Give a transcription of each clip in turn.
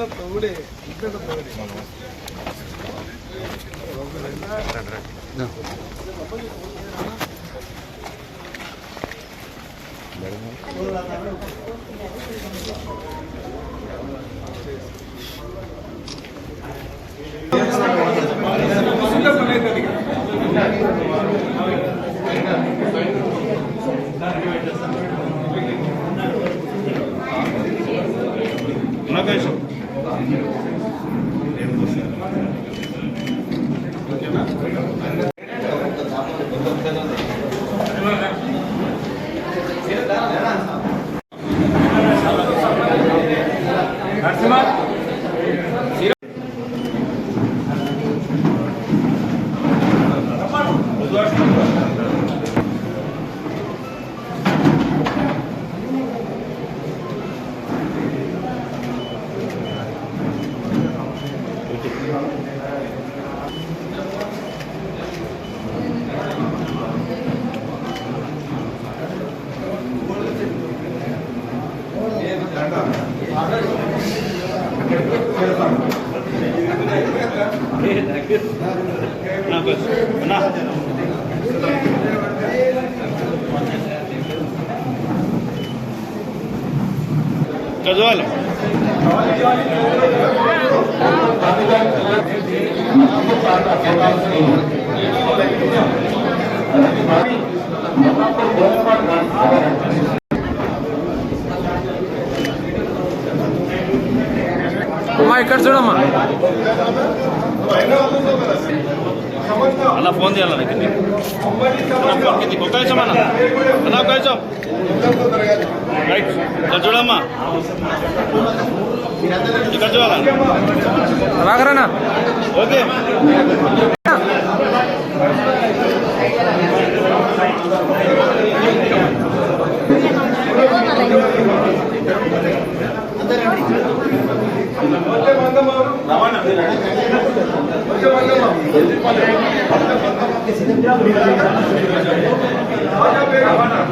ちょっと。చదవాలి. అమ్మా ఇక్కడ చూడమ్మా. అన్న ఫోన్ చేయాలన్న కింది అన్న ఫోన్ కింది ఒక్క నిమిషం అన్న. అన్న ఒక్క నిమిషం. రైట్ చూడమ్మా. ఇక్కడ రాగరనా ఓకే. అన్న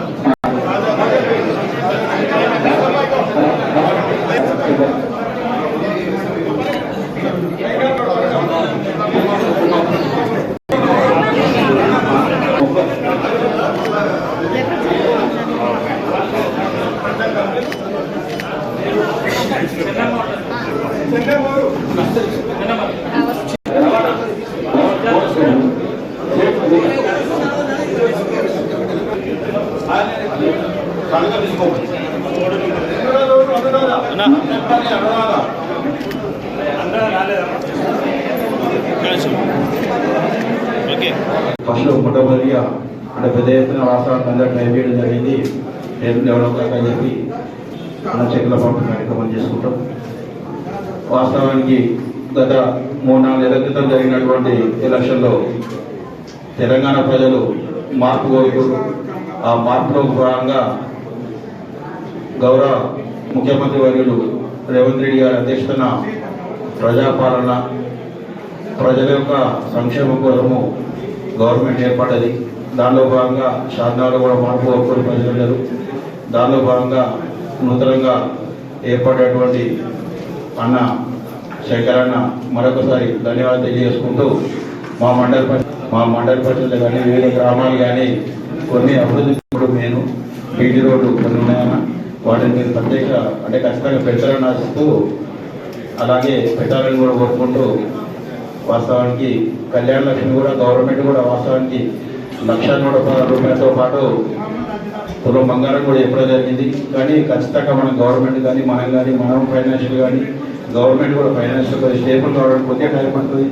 ఫస్ట్ మొట్టమొదటిగా అంటే పెద్ద ఎత్తున వాస్తవానికి అందరూ ట్రై చేయడం జరిగింది. నేను డెవలప్ అని చెప్పి మన చెక్కుల పంపిణీ కార్యక్రమం చేసుకుంటాం. వాస్తవానికి గత మూడు నాలుగు నెలల క్రితం జరిగినటువంటి ఎలక్షన్లో తెలంగాణ ప్రజలు మార్పు వైపు ఆ మార్పులో భాగంగా గౌరవ ముఖ్యమంత్రి వర్యులు రేవంత్ రెడ్డి గారి అధ్యక్షతన ప్రజాపాలన ప్రజల యొక్క సంక్షేమం కోసము గవర్నమెంట్ ఏర్పడ్డది. దానిలో భాగంగా షాద్నగర్లో కూడా మార్పు కోరుకుని ప్రజలు దానిలో భాగంగా నూతనంగా ఏర్పడేటువంటి అన్న శేఖరన్న అన్న మరొకసారి ధన్యవాదాలు తెలియజేసుకుంటూ మా మండల మా మండల పరిషత్లు కానీ వివిధ గ్రామాలు కానీ కొన్ని అభివృద్ధి నేను బీటీ రోడ్డు కొన్ని ఉన్నాయన్న వాటిని మీరు ప్రత్యేక అంటే ఖచ్చితంగా పెంచాలని ఆశిస్తూ అలాగే పెట్టాలని కూడా కోరుకుంటూ వాస్తవానికి కళ్యాణ లక్ష్మి కూడా గవర్నమెంట్ కూడా వాస్తవానికి లక్ష నూట పదహారు రూపాయలతో పాటు తులం బంగారం కూడా ఎప్పుడో జరిగింది. కానీ ఖచ్చితంగా మన గవర్నమెంట్ కానీ మనం కానీ మనం ఫైనాన్షియల్ కానీ గవర్నమెంట్ కూడా ఫైనాన్షియల్ స్టేబుల్ కావడానికి కొద్దిగా టైం పడుతుంది.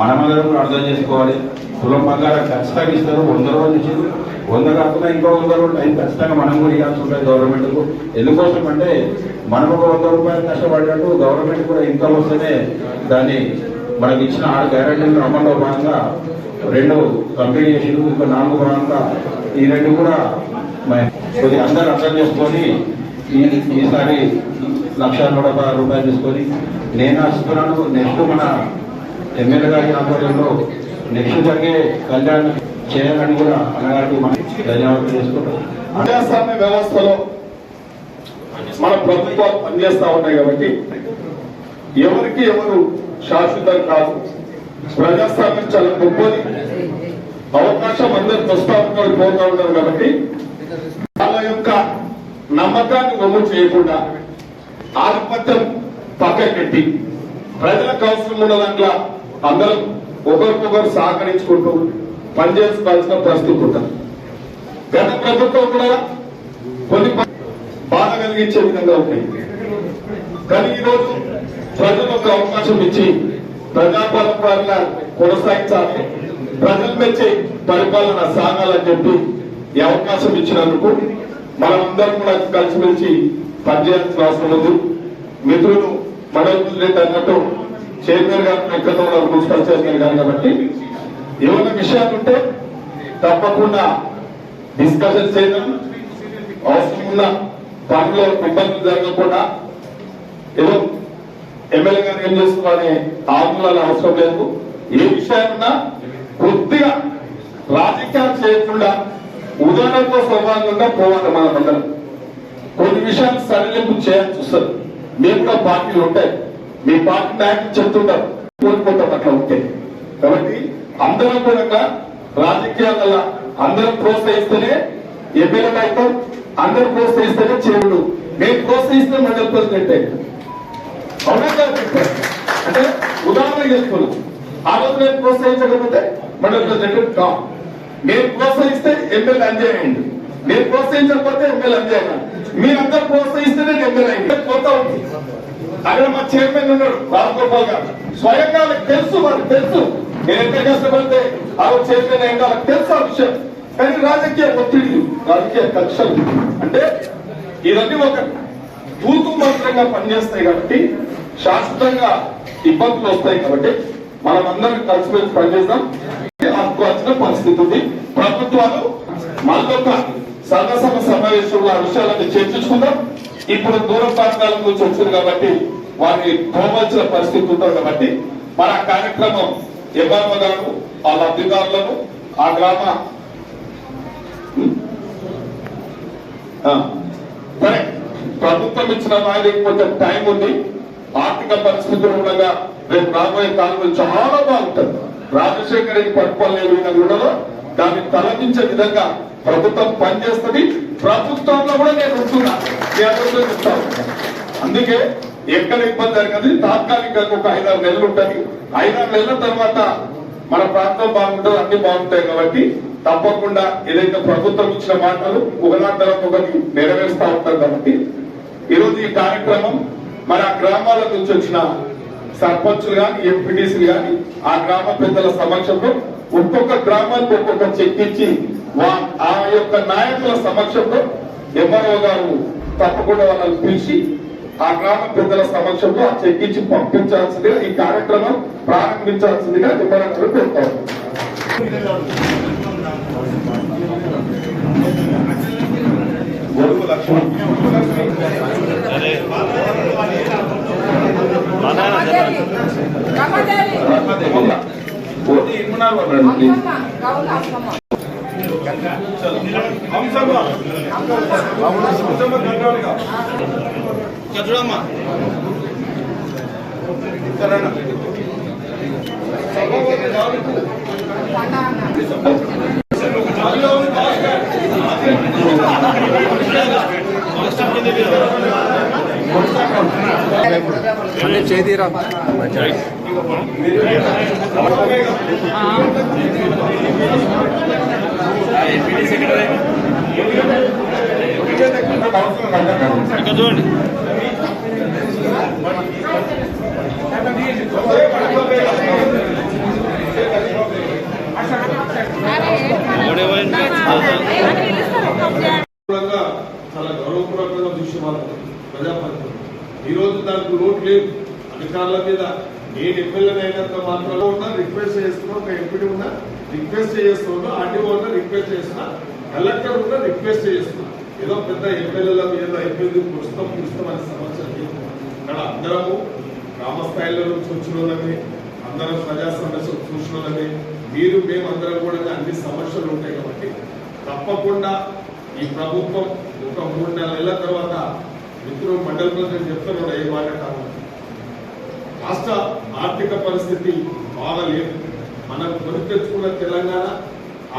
మనమందరం కూడా అర్థం చేసుకోవాలి. తులం బంగారం ఖచ్చితంగా ఇస్తారు. వంద రోజులు ఇచ్చారు. వంద కాకుండా ఇంకో వంద రోజులు టైం ఖచ్చితంగా మనం కూడా ఇవ్వాల్సి ఉంటుంది గవర్నమెంట్కు. ఎందుకోసం అంటే మనం ఒక వంద రూపాయలు కష్టపడినట్టు గవర్నమెంట్ కూడా ఇన్కమ్ వస్తేనే దాన్ని మనకి ఇచ్చిన ఆరు గ్యారెంటీలు అమల్లో భాగంగా రెండు కంప్లీట్ చేసి ఇంకా నాలుగు భాగంగా ఈ రెండు కూడా మ- కొద్దిగా అందరూ అర్థం చేసుకొని ఈసారి లక్ష నూట రూపాయలు తీసుకొని నేను వస్తున్నాను నెక్స్ట్ మన ఎమ్మెల్యే గారి ఆధ్వర్యంలో నెక్స్ట్ జరిగే కళ్యాణ్ చేయాలని కూడా అన్నగారికి మనం ధన్యవాదాలు చేసుకుంటాం ప్రజాస్వామ్య వ్యవస్థలో మన ప్రభుత్వాలు పనిచేస్తా ఉన్నాయి కాబట్టి ఎవరికి ఎవరు శాశ్వతం కాదు. ప్రజాస్వామ్యం చాలా గొప్పది. అవకాశం అందరికి వస్తా ఉన్నారు పోతా ఉన్నారు కాబట్టి వాళ్ళ యొక్క నమ్మకాన్ని ఒమ్ము చేయకుండా ఆధిపత్యం పక్కకెట్టి ప్రజలకు అవసరం ఉన్న దాంట్లో అందరం ఒకరికొకరు సహకరించుకుంటూ పనిచేసుకోవాల్సిన పరిస్థితి ఉంటుంది. గత ప్రభుత్వం కూడా కొన్ని బాధ కలిగించే విధంగా ఉన్నాయి కానీ ఈరోజు ప్రజలకు ఒక అవకాశం ఇచ్చి ప్రజాపాలన కొనసాగించాలి. ప్రజలు మెచ్చే పరిపాలన సాగాలని చెప్పి ఈ అవకాశం ఇచ్చినందుకు మనమందరం కూడా కలిసిమెలిసి పనిచేయాల్సిన అవసరం ఉంది. మిత్రులు మనోజ్ రెడ్డి అన్నట్టు చైర్మన్ గారు ఎక్కడ ఉన్నారు మున్సిపల్ చైర్మన్ గారు కాబట్టి ఏమైనా విషయాలు ఉంటే తప్పకుండా డిస్కషన్ చేయడం అవసరం ఉన్న పనిలో ఇబ్బందులు జరగకుండా ఏదో ఎమ్మెల్యే గారు ఏం చేస్తున్నారనే ఆందోళన అవసరం లేదు. ఏ విషయాన్నా కొద్దిగా రాజకీయాలు చేయకుండా ఉదాహరణతో స్వభావంగా పోవాలి మనమందరం. కొన్ని విషయాలు సడలింపు చేయాల్సి వస్తుంది. మేము కూడా పార్టీలు ఉంటాయి. మీ పార్టీ నాయకులు చెప్తుంటారు. కోల్పోతాం అట్లా ఉంటే. కాబట్టి అందరం కూడా రాజకీయాల అందరం ప్రోత్సహిస్తేనే ఎమ్మెల్యే అవుతాం అందరూ ప్రోత్సహిస్తేనే చేరుడు. మేము ప్రోత్సహిస్తే మండలి ప్రెసిడెంట్ అవుతాం. అవునా అంటే ఉదాహరణ చెప్తున్నాం ఆ రోజు మేము ప్రోత్సహించకపోతే మండలి ప్రెసిడెంట్ కాం. మేము ప్రోత్సహిస్తే ఎమ్మెల్యే అంజయ్ అయ్యింది ప్రోత్సహించకపోతే ఎమ్మెల్యే అంజయ్ అయ్యాను మీరందరూ ప్రోత్సహిస్తేనే నేను ఎమ్మెల్యే అయింది పోతా ఉంది. అక్కడ మా చైర్మన్ ఉన్నాడు రాజగోపాల్ గారు. స్వయంగా తెలుసు వాళ్ళకి తెలుసు. నేను ఎంత కష్టపడితే ఆ చైర్మన్ అయింది వాళ్ళకి తెలుసు ఆ విషయం. కానీ రాజకీయ ఒత్తిడి రాజకీయ కక్షలు. అంటే ఇవన్నీ ఒక తూతు మంత్రంగా పనిచేస్తాయి కాబట్టి శాశ్వతంగా ఇబ్బందులు వస్తాయి కాబట్టి మనం అందరం కలిసిపోయి పనిచేస్తాం ఆపుకోవాల్సిన పరిస్థితి ఉంది. ప్రభుత్వాలు మళ్ళొక సర్వసభ సమావేశంలో ఆ విషయాలన్నీ చర్చించుకుందాం. ఇప్పుడు దూర ప్రాంతాల నుంచి వచ్చారు కాబట్టి వారిని పోవలసిన పరిస్థితి ఉంటుంది కాబట్టి మన కార్యక్రమం ఎంఆర్ఓ గారు వాళ్ళ అధికారులను ఆ గ్రామ సరే. ప్రభుత్వం ఇచ్చిన వాళ్ళకి కొంచెం టైం ఉంది. ఆర్థిక పరిస్థితులు ఉండగా రేపు రాబోయే కాలంలో చాలా బాగుంటుంది. రాజశేఖర్ రెడ్డి పరిపాలన కూడా దాన్ని తలదించే విధంగా ప్రభుత్వం పనిచేస్తుంది. ప్రభుత్వంలో కూడా నేను ఉంటున్నా. చెప్తా అందుకే ఎక్కడ ఇబ్బంది జరిగింది. తాత్కాలికంగా ఒక ఐదారు నెలలు ఉంటుంది. ఐదారు నెలల తర్వాత మన ప్రాంతం బాగుంటుంది అన్ని బాగుంటాయి కాబట్టి తప్పకుండా ఏదైతే ప్రభుత్వం ఇచ్చిన మాటలు ఒకదాని తర్వాత ఒకటి నెరవేరుస్తూ ఉంటారు కాబట్టి ఈరోజు ఈ కార్యక్రమం మన గ్రామాల నుంచి వచ్చిన సర్పంచులు గాని ఎంపీటీసీలు కానీ ఆ గ్రామ పెద్దల సమక్షంలో ఒక్కొక్క గ్రామానికి ఒక్కొక్క చెక్ ఇచ్చి ఆ యొక్క నాయకుల సమక్షంలో ఎంఆర్ఓ గారు తప్పకుండా వాళ్ళని పిలిచి ఆ గ్రామ పెద్దల సమక్షంలో ఆ చెక్ ఇచ్చి పంపించాల్సిందిగా ఈ కార్యక్రమం ప్రారంభించాల్సిందిగా ఎంఆర్ఓ పెడతారు లక్ష్మణ్ అరే మాట్లాడాలి రమాదేవి రమాదేవి అన్నీ చేతిరా ఇక్కడ చూడండి పూర్వకంగా చాలా గౌరవపూర్వకంగా చూసే వాళ్ళు ప్రజాప్రతినిధులు ఈ రోజు రోడ్ లేదు. అధికారుల మీద నేను ఎమ్మెల్యే అయినంత మాత్రం ఉన్నా రిక్వెస్ట్ చేస్తున్నా ఒక ఎంపీడీ ఉన్నా రిక్వెస్ట్ చేస్తున్నా ఆర్డీఓ ఉన్నా రిక్వెస్ట్ చేస్తున్నా కలెక్టర్ ఉన్నా రిక్వెస్ట్ చేస్తున్నా. ఏదో పెద్ద ఎమ్మెల్యేల మీద ఎమ్మెల్యే పుస్తకం పుస్తకం అనే సమస్య లేదు. ఇక్కడ అందరము గ్రామ స్థాయిలో నుంచి వచ్చిన వాళ్ళని అందరం ప్రజా సమస్యలు చూసిన వాళ్ళని మీరు మేమందరం కూడా అన్ని సమస్యలు ఉంటాయి కాబట్టి తప్పకుండా ఈ ప్రభుత్వం ఒక మూడు నెలల తర్వాత మిత్రులు మండల ప్రజలు చెప్తున్నాడు ఏ మాట రాష్ట్ర ఆర్థిక పరిస్థితి బాగలేదు. మనం కొని తెచ్చుకున్న తెలంగాణ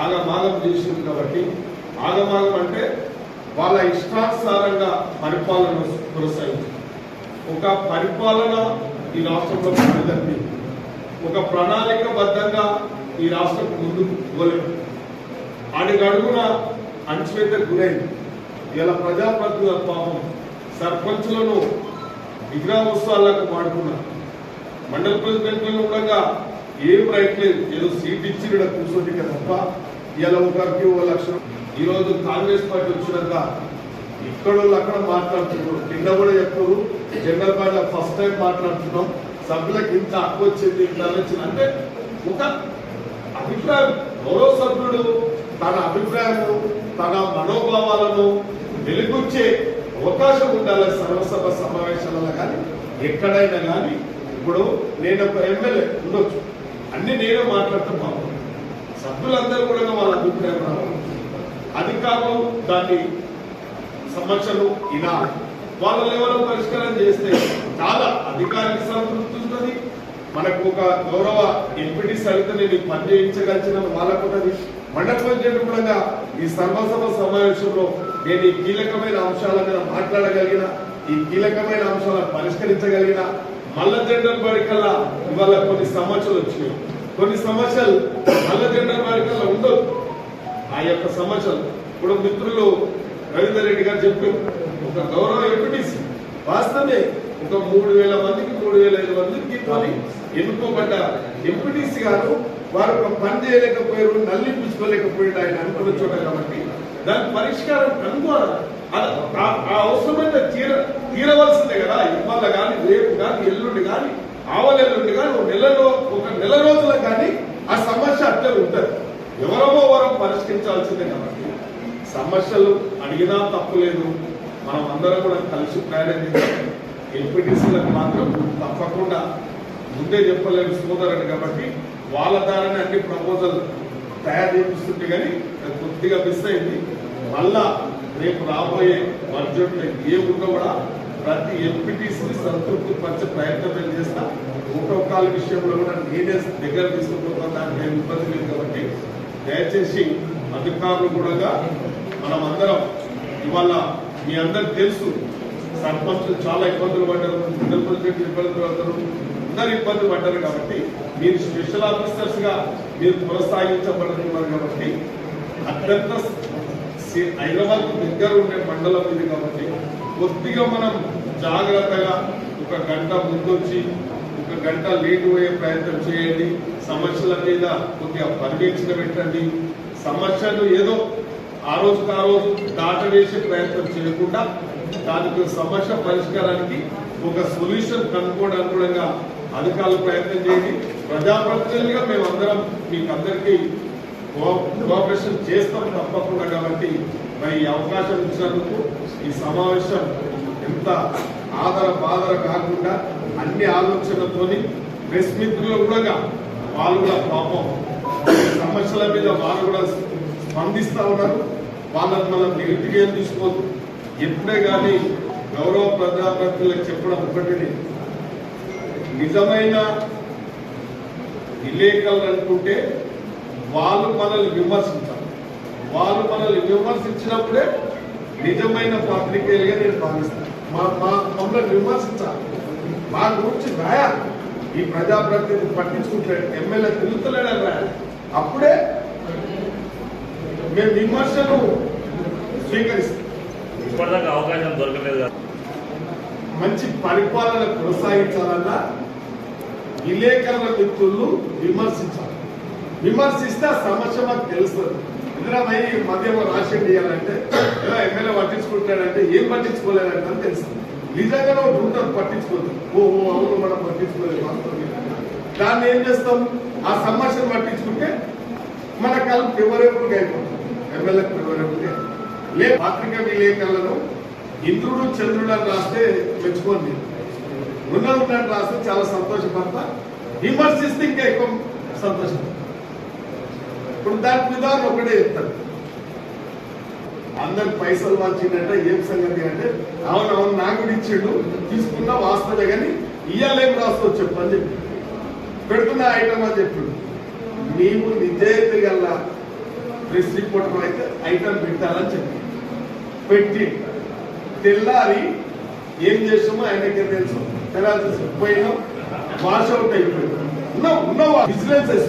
ఆగమాగం చేసింది కాబట్టి ఆగమాగం అంటే వాళ్ళ ఇష్టానుసారంగా పరిపాలన కొనసాగింది ఒక పరిపాలన ఈ రాష్ట్రంలో ప్రజల్ని ఒక ప్రణాళికబద్ధంగా ఈ రాష్ట్రం ముందుకు పోలేదు. అడుగడుగున అణచివేత గురైంది. ఇలా ప్రజాప్రతినిధుల పాపం సర్పంచ్లను విగ్రహోత్సవాలకు వాడుకున్నారు. మండల ప్రెసిడెంట్లను ఉండగా ఏం రైట్ ఏదో సీట్ ఇచ్చి ఇక్కడ కదా తప్ప ఇలా ఒకరికి ఓ లక్షణం ఈరోజు కాంగ్రెస్ పార్టీ వచ్చినాక ఇక్కడ అక్కడ మాట్లాడుతున్నారు. కింద కూడా చెప్పారు జనరల్ పార్టీ ఫస్ట్ టైం మాట్లాడుతున్నాం. సభ్యులకు ఇంత హక్కు వచ్చింది ఇంత వచ్చింది అంటే ఒక అభిప్రాయం. గౌరవ సభ్యుడు తన అభిప్రాయాలను తన మనోభావాలను వెలుగుచ్చే అవకాశం ఉండాలి సర్వసభ సమావేశాలలో కానీ ఎక్కడైనా కానీ. ఇప్పుడు నేను ఒక ఎమ్మెల్యే ఉండొచ్చు. అన్ని నేనే మాట్లాడతాం బాబు సభ్యులందరూ కూడా వాళ్ళ అభిప్రాయం రావాలి. అధికారులు దాన్ని సమస్యలు ఇలా వాళ్ళ లెవెల్లో పరిష్కారం చేస్తే చాలా అధికారికి సంతృప్తి ఉంటుంది. మనకు ఒక గౌరవ ఎంపీటీ సరిత నేను పని చేయించగలిచిన వాళ్ళకు ఉన్నది మండల కూడా ఈ సర్వసభ సమావేశంలో నేను ఈ కీలకమైన అంశాల మీద మాట్లాడగలిగిన ఈ కీలకమైన అంశాలను పరిష్కరించగలిగిన మల్ల జెండర్ బడి ఇవాళ కొన్ని సమస్యలు వచ్చినాయి. కొన్ని సమస్యలు మల్ల జెండర్ బడి ఉండవు. ఉండదు ఆ యొక్క సమస్యలు ఇప్పుడు మిత్రులు రవీందర్ రెడ్డి గారు చెప్పారు ఒక గౌరవ ఎంపీటీసీ వాస్తవమే ఒక మూడు వేల మందికి మూడు వేల ఐదు మందికి కొని ఎన్నుకోబడ్డ ఎంపీటీసీ గారు వారు ఒక పని చేయలేకపోయారు నల్లిపించుకోలేకపోయాడు ఆయన అనుకున్న చోట కాబట్టి దాని పరిష్కారం కనుగొనాలి ఆ- ఆ అవసరమైన తీర తీరవలసిందే కదా. ఇవాళ కానీ రేపు కానీ ఎల్లుండి కానీ ఆవలెల్లుండి కానీ ఒక నెలలో ఒక నెల రోజుల కానీ ఆ సమస్య అట్లే ఉంటుంది. ఎవరమో వరం పరిష్కరించాల్సిందే కాబట్టి సమస్యలు అడిగినా తప్పులేదు మనం అందరం కూడా కలిసి ప్రయాణం చేస్తాం ఎంపీటీసీలకు మాత్రం తప్పకుండా ముందే చెప్పలేము సోదరుడు కాబట్టి వాళ్ళ దారిని అన్ని ప్రపోజల్ తయారు చేపిస్తుంటే కానీ అది కొద్దిగా మిస్ అయింది. మళ్ళా రేపు రాబోయే బడ్జెట్ ఏమున్నా కూడా ప్రతి ఎంపీటీసీని సంతృప్తి పరిచే ప్రయత్నం చేస్తా? ప్రోటోకాల్ విషయంలో కూడా నేనే దగ్గర తీసుకుపోతాను దానికి ఏం ఇబ్బంది లేదు కాబట్టి దయచేసి అధికారులు కూడా మనం అందరం ఇవాళ మీ అందరికి తెలుసు సర్పంచులు చాలా ఇబ్బందులు పడ్డారు సింగల్ ప్రెసిడెంట్ ఇబ్బందులు పడతారు అందరు ఇబ్బంది పడ్డారు కాబట్టి మీరు స్పెషల్ ఆఫీసర్స్గా మీరు కొనసాగించబడుతున్నారు కాబట్టి అత్యంత హైదరాబాద్ దగ్గర ఉండే మండలం ఇది కాబట్టి కొద్దిగా మనం జాగ్రత్తగా ఒక గంట ముందొచ్చి ఒక గంట లేటు పోయే ప్రయత్నం చేయండి. సమస్యల మీద కొద్దిగా పర్యవేక్షణ పెట్టండి సమస్యలు ఏదో ఆ రోజుకు ఆ రోజు దాటవేసే ప్రయత్నం చేయకుండా దానికి సమస్య పరిష్కారానికి ఒక సొల్యూషన్ కనుక్కోవడానికి కూడా అధికారులు ప్రయత్నం చేయండి. ప్రజాప్రతినిధులుగా మేమందరం మీకు అందరికీ కోఆపరేషన్ చేస్తాం తప్పకుండా కాబట్టి మరి ఈ అవకాశం ఇచ్చినందుకు ఈ సమావేశం ఎంత ఆదర బాధర కాకుండా అన్ని ఆలోచనలతోని ప్రెస్ మిత్రులు కూడా వాళ్ళు కూడా పాపం సమస్యల మీద వాళ్ళు కూడా స్పందిస్తూ ఉన్నారు. వాళ్ళని మనం నెగిటివ్ తీసుకోవద్దు ఎప్పుడే కానీ గౌరవ ప్రజాప్రతినిధులకు చెప్పడం ఒకటి నిజమైన విలేకరులు అనుకుంటే వాళ్ళు మనల్ని విమర్శించాలి. వాళ్ళు మనల్ని విమర్శించినప్పుడే నిజమైన పాత్రికేయులుగా నేను భావిస్తాను. మా మా మమ్మల్ని విమర్శించాలి. మా గురించి రాయాలి. ఈ ప్రజాప్రతినిధి పట్టించుకుంటాడు ఎమ్మెల్యే తిరుగుతలేడని రాయాలి అప్పుడే మేము విమర్శను స్వీకరిస్తాం. ఇప్పటిదాకా అవకాశం దొరకలేదు కదా. మంచి పరిపాలన కొనసాగించాలన్నా విలేకరుల మిత్రులు విమర్శించాలి. విమర్శిస్తే సమస్య మాకు తెలుస్తుంది ఇందిరామయ్య ఈ మధ్యమ రాష్ట్రం చేయాలంటే ఏదో ఎమ్మెల్యే పట్టించుకుంటాడంటే ఏం పట్టించుకోలేదంటే అని తెలుస్తుంది. నిజంగా ఒకటి ఉంటుంది పట్టించుకోదు ఓహో అవును మనం పట్టించుకోలేదు దాన్ని ఏం చేస్తాం? ఆ సమస్యను పట్టించుకుంటే మన కలుపు ఎవరెప్పుడు అయిపోతుంది ఎమ్మెల్యేకు ఎవరెప్పుడు లే పాత్రిక విలేకరులను ఇంద్రుడు చంద్రుడు అని రాస్తే మెచ్చుకోండి. ఉన్న ఉన్నట్టు రాస్తే చాలా సంతోషపడతా. విమర్శిస్తే ఇంకా ఎక్కువ సంతోషం. ఇప్పుడు దాని విధానం ఒకటే చెప్తాడు అందరు పైసలు వాల్చిందంటే ఏం సంగతి అంటే అవునవును నా కూడా ఇచ్చిండు తీసుకున్నా వాస్తవే కానీ ఇయ్యాలేం ఏం చెప్పు అని చెప్పి. పెడుతున్న ఐటమ్ అని చెప్పిండు. నీవు నిజాయితీ గల ప్రెస్ రిపోర్టర్ అయితే ఐటమ్ పెట్టాలని చెప్పి. పెట్టి తెల్లారి ఏం చేసామో ఆయనకే తెలుసు. తెల్లారి పోయినాం వాష్ అవుట్ అయిపోయింది ఉన్నావు ఉన్నావు? విజిలెన్సెస్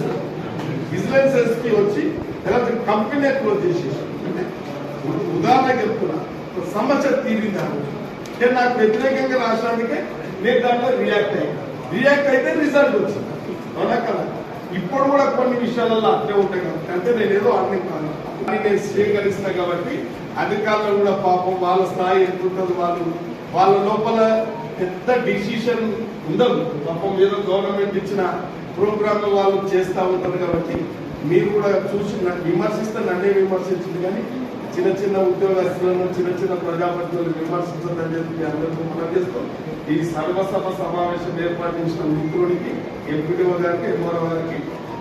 విజిలెన్సెస్కి వచ్చి తర్వాత కంపెనీ క్లోజ్ చేసేసి. అంటే ఉదాహరణ చెప్తున్నా సమస్య తీరింది ఆ రోజు నాకు వ్యతిరేకంగా రాష్ట్రానికే నేను దాంట్లో రియాక్ట్ అయ్యాను రియాక్ట్ అయితే రిజల్ట్ వచ్చింది. అవునా కదా ఇప్పుడు కూడా కొన్ని విషయాలలో అట్లే ఉంటాయి కాబట్టి అంటే నేను ఏదో అర్థం కాదు. అని నేను స్వీకరిస్తా కాబట్టి అధికారులు కూడా పాపం వాళ్ళ స్థాయి ఎంత ఉంటుంది వాళ్ళు వాళ్ళ లోపల పెద్ద డిసిషన్ ఉండదు. పాపం ఏదో గవర్నమెంట్ ఇచ్చిన ప్రోగ్రామ్ వాళ్ళు చేస్తూ ఉంటారు కాబట్టి మీరు కూడా చూసి నన్ను విమర్శిస్తే నన్నే విమర్శించింది కానీ చిన్న చిన్న ఉద్యోగస్తులను చిన్న చిన్న ప్రజాప్రతినిధులను విమర్శించదని చెప్పి అందరికీ మనం చేస్తాం ఈ సర్వసభ సమావేశం ఏర్పాటించిన మిత్రుడికి ఎంపీడీఓ గారికి ఎంఆర్ఓ గారికి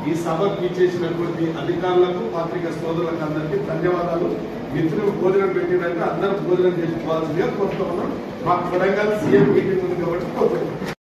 ఈ సభకు ఇచ్చేసినటువంటి అధికారులకు పాత్రిక సోదరులకు అందరికీ ధన్యవాదాలు. మిత్రులు భోజనం పెట్టినట్టు అందరూ భోజనం చేసుకోవాల్సిందిగా కోరుతున్నాం మాకు వరంగల్ సీఎం మీటింగ్ ఉంది కాబట్టి